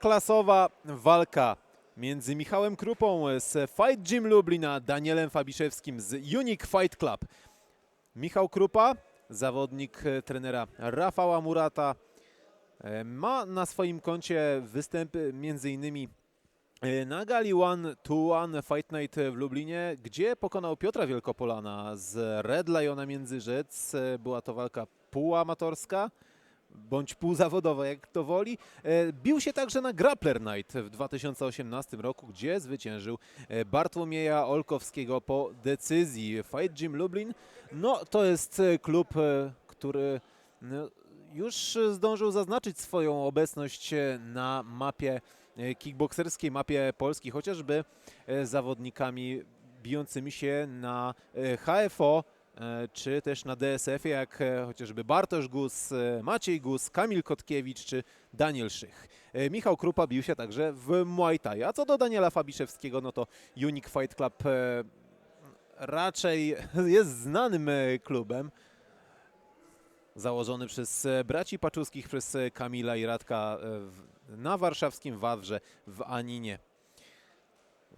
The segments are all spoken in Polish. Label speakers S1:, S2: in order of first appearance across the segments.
S1: klasowa walka między Michałem Krupą z Fight Gym Lublin a Danielem Fabiszewskim z Unique Fight Club. Michał Krupa, zawodnik e, trenera Rafała Murata, e, ma na swoim koncie występy m.in. e, na gali One to One Fight Night w Lublinie, gdzie pokonał Piotra Wielkopolana z Red Liona Międzyrzec. Była to walka półamatorska bądź półzawodowa, jak to woli. E, Bił się także na Grappler Night w 2018 roku, gdzie zwyciężył e, Bartłomieja Olkowskiego po decyzji. Fight Gym Lublin, no to jest e, klub, który no, już zdążył zaznaczyć swoją obecność na mapie kickbokserskiej, mapie Polski, chociażby zawodnikami bijącymi się na HFO, czy też na DSF-ie, jak e, chociażby Bartosz Gus, e, Maciej Gus, Kamil Kotkiewicz czy Daniel Szych. E, Michał Krupa bił się także w Muay Thai. A co do Daniela Fabiszewskiego, no to Unique Fight Club e, raczej jest znanym e, klubem. Założony przez e, braci Paczuskich, przez e, Kamila i Radka e, na warszawskim Wawrze w Aninie.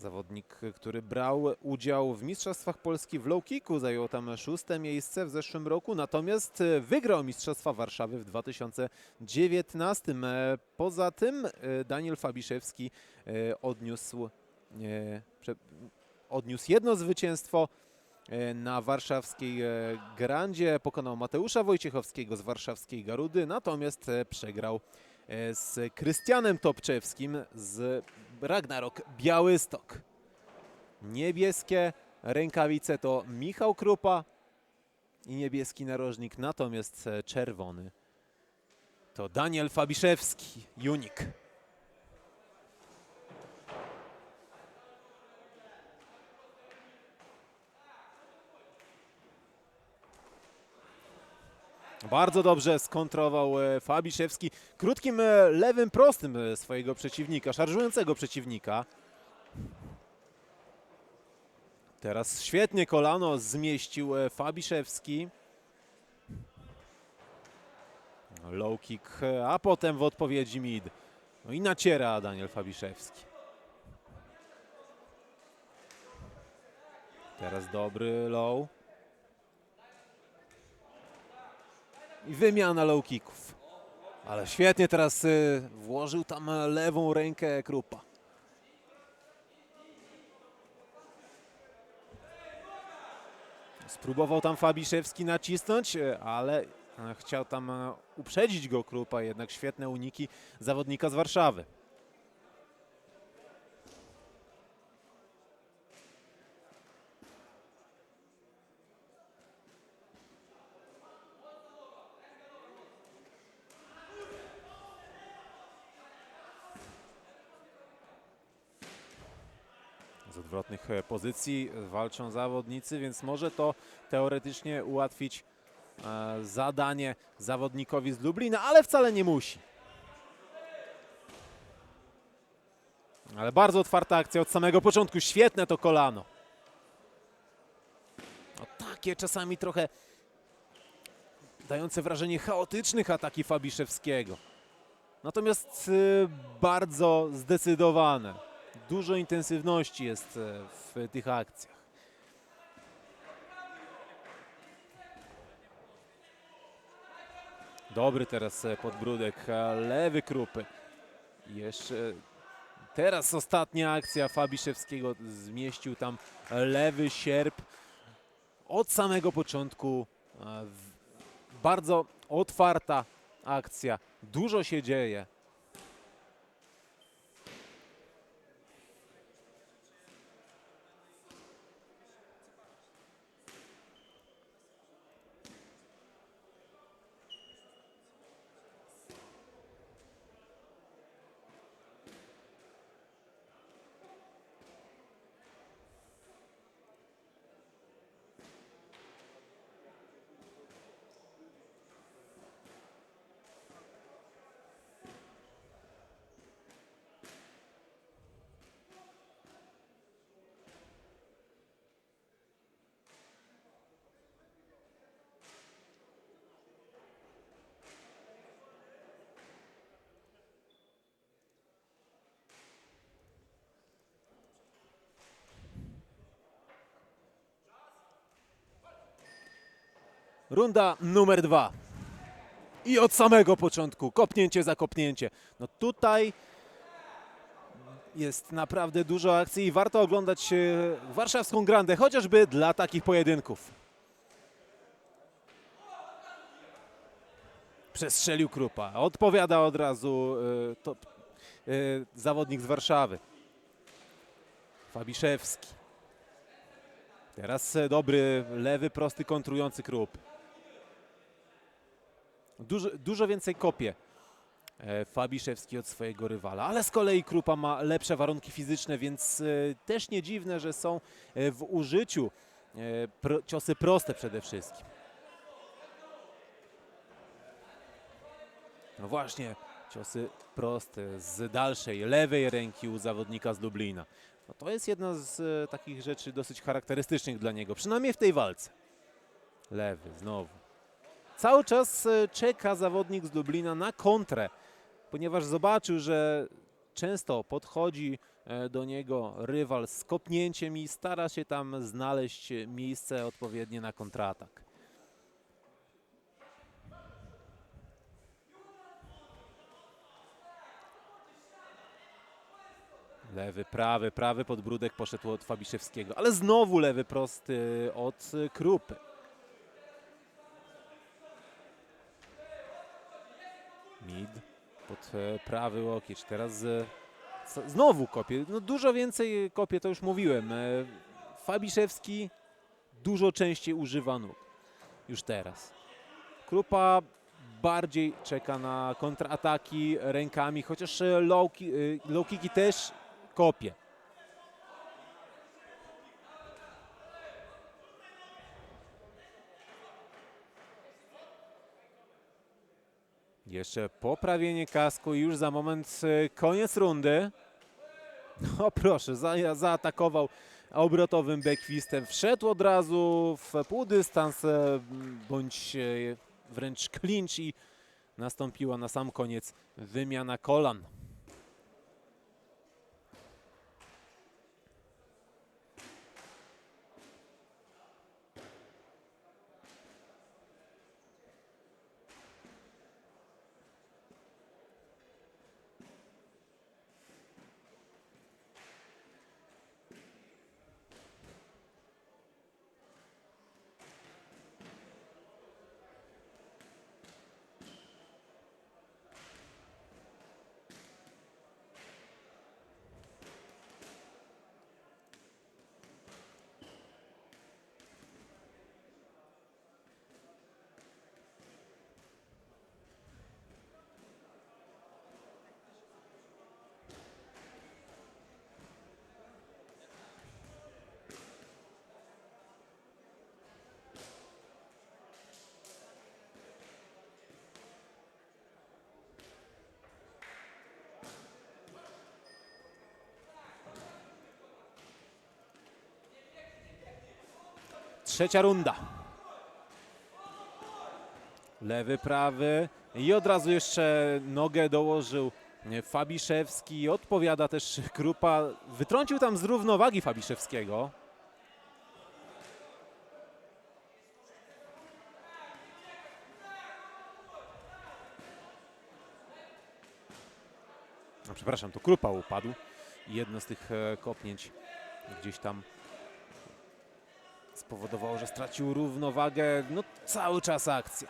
S1: Zawodnik, który brał udział w Mistrzostwach Polski w low kicku, zajął tam szóste miejsce w zeszłym roku, natomiast e, wygrał Mistrzostwa Warszawy w 2019. E, Poza tym e, Daniel Fabiszewski odniósł, odniósł jedno zwycięstwo na warszawskiej Grandzie, pokonał Mateusza Wojciechowskiego z warszawskiej Garudy, natomiast przegrał z Krystianem Topczewskim z Ragnarok Białystok. Niebieskie rękawice to Michał Krupa i niebieski narożnik, natomiast e, czerwony to Daniel Fabiszewski, Unik. Bardzo dobrze skontrował e, Fabiszewski krótkim e, lewym prostym e, swojego przeciwnika, szarżującego przeciwnika. Teraz świetnie kolano zmieścił Fabiszewski. Low kick, a potem w odpowiedzi mid. No i naciera Daniel Fabiszewski. Teraz dobry low. I wymiana low kicków. Ale świetnie teraz y, włożył tam lewą rękę Krupa. Spróbował tam Fabiszewski nacisnąć, e, ale e, chciał tam e, uprzedzić go Krupa, jednak świetne uniki zawodnika z Warszawy. Z odwrotnych e, pozycji walczą zawodnicy, więc może to teoretycznie ułatwić e, zadanie zawodnikowi z Lublina, ale wcale nie musi. Ale bardzo otwarta akcja od samego początku. Świetne to kolano. No, takie czasami trochę dające wrażenie chaotycznych ataki Fabiszewskiego. Natomiast y, bardzo zdecydowane. Dużo intensywności jest e, w tych akcjach. Dobry teraz e, podbródek, lewy krupy. Jeszcze teraz ostatnia akcja Fabiszewskiego zmieścił tam lewy sierp od samego początku. e, Bardzo otwarta akcja. Dużo się dzieje. Runda numer dwa. I od samego początku, kopnięcie za kopnięcie. No tutaj jest naprawdę dużo akcji i warto oglądać e, warszawską grandę, chociażby dla takich pojedynków. Przestrzelił Krupa. Odpowiada od razu e, to, e, zawodnik z Warszawy. Fabiszewski. Teraz dobry, lewy, prosty, kontrujący Krup. Dużo, dużo więcej kopie e, Fabiszewski od swojego rywala, ale z kolei Krupa ma lepsze warunki fizyczne, więc e, też nie dziwne, że są e, w użyciu ciosy proste przede wszystkim. No właśnie, ciosy proste z dalszej, lewej ręki u zawodnika z Lublina. No to jest jedna z takich rzeczy dosyć charakterystycznych dla niego, przynajmniej w tej walce. Lewy, znowu. Cały czas e, czeka zawodnik z Lublina na kontrę, ponieważ zobaczył, że często podchodzi e, do niego rywal z kopnięciem i stara się tam znaleźć miejsce odpowiednie na kontratak. Lewy, prawy, prawy podbródek poszedł od Fabiszewskiego, ale znowu lewy prosty od e, Krupy. Mid pod e, prawy łokieć. Teraz e, znowu kopie. No dużo więcej kopie, to już mówiłem. E, Fabiszewski dużo częściej używa nóg. Już teraz. Krupa bardziej czeka na kontrataki rękami, chociaż e, low, e, low kicki też kopie. Jeszcze poprawienie kasku i już za moment e, koniec rundy. No proszę, za, zaatakował obrotowym backfistem. Wszedł od razu w półdystans bądź e, wręcz clinch i nastąpiła na sam koniec wymiana kolan. Trzecia runda. Lewy, prawy i od razu jeszcze nogę dołożył Fabiszewski. Odpowiada też Krupa. Wytrącił tam z równowagi Fabiszewskiego. Przepraszam, to Krupa upadł. Jedno z tych e, kopnięć gdzieś tam spowodowało, że stracił równowagę. No cały czas akcja.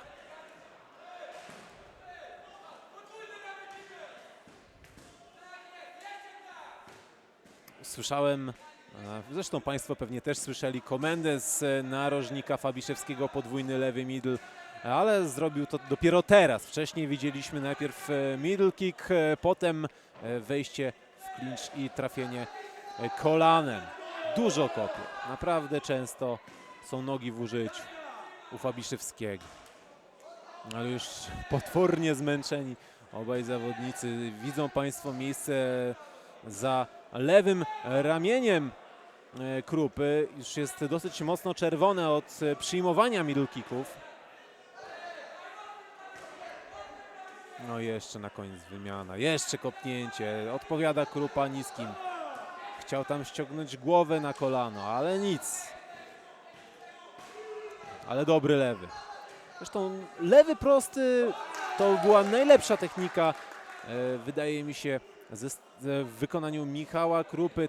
S1: Słyszałem, e, zresztą Państwo pewnie też słyszeli komendę z narożnika Fabiszewskiego, podwójny lewy middle, ale zrobił to dopiero teraz. Wcześniej widzieliśmy najpierw e, middle kick, e, potem wejście w clinch i trafienie kolanem. Dużo kopie. Naprawdę często są nogi w użyciu u Fabiszewskiego. Ale już potwornie zmęczeni obaj zawodnicy. Widzą Państwo miejsce za lewym ramieniem e, Krupy. Już jest dosyć mocno czerwone od przyjmowania middle kicków. No jeszcze na koniec wymiana. Jeszcze kopnięcie. Odpowiada Krupa niskim. Chciał tam ściągnąć głowę na kolano, ale nic. Ale dobry lewy. Zresztą lewy prosty to była najlepsza technika, e, wydaje mi się, s- w wykonaniu Michała Krupy,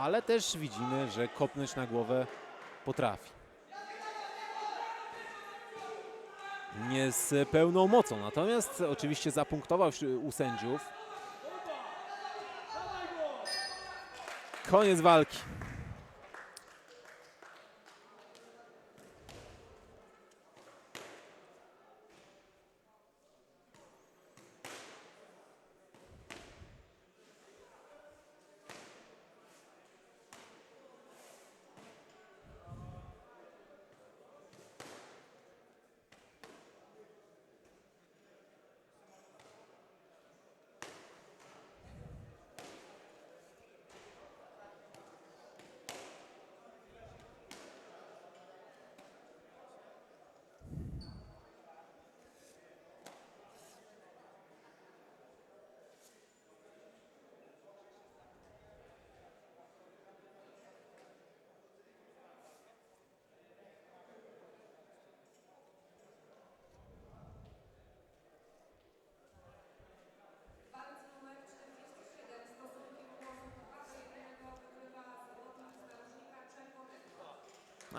S1: ale też widzimy, że kopnąć na głowę potrafi. Nie z pełną mocą, natomiast oczywiście zapunktował u sędziów. Koniec walki.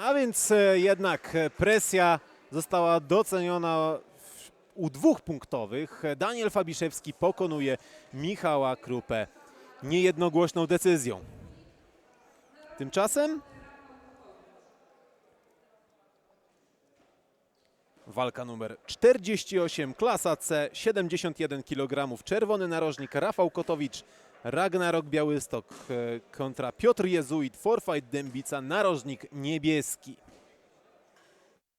S1: A więc e, jednak e, presja została doceniona u dwóch punktowych. Daniel Fabiszewski pokonuje Michała Krupę niejednogłośną decyzją. Tymczasem walka numer 48, klasa C, 71 kg, czerwony narożnik Rafał Kotowicz, Ragnarok Białystok e, kontra Piotr Jezuit, Forfight Dębica, narożnik niebieski.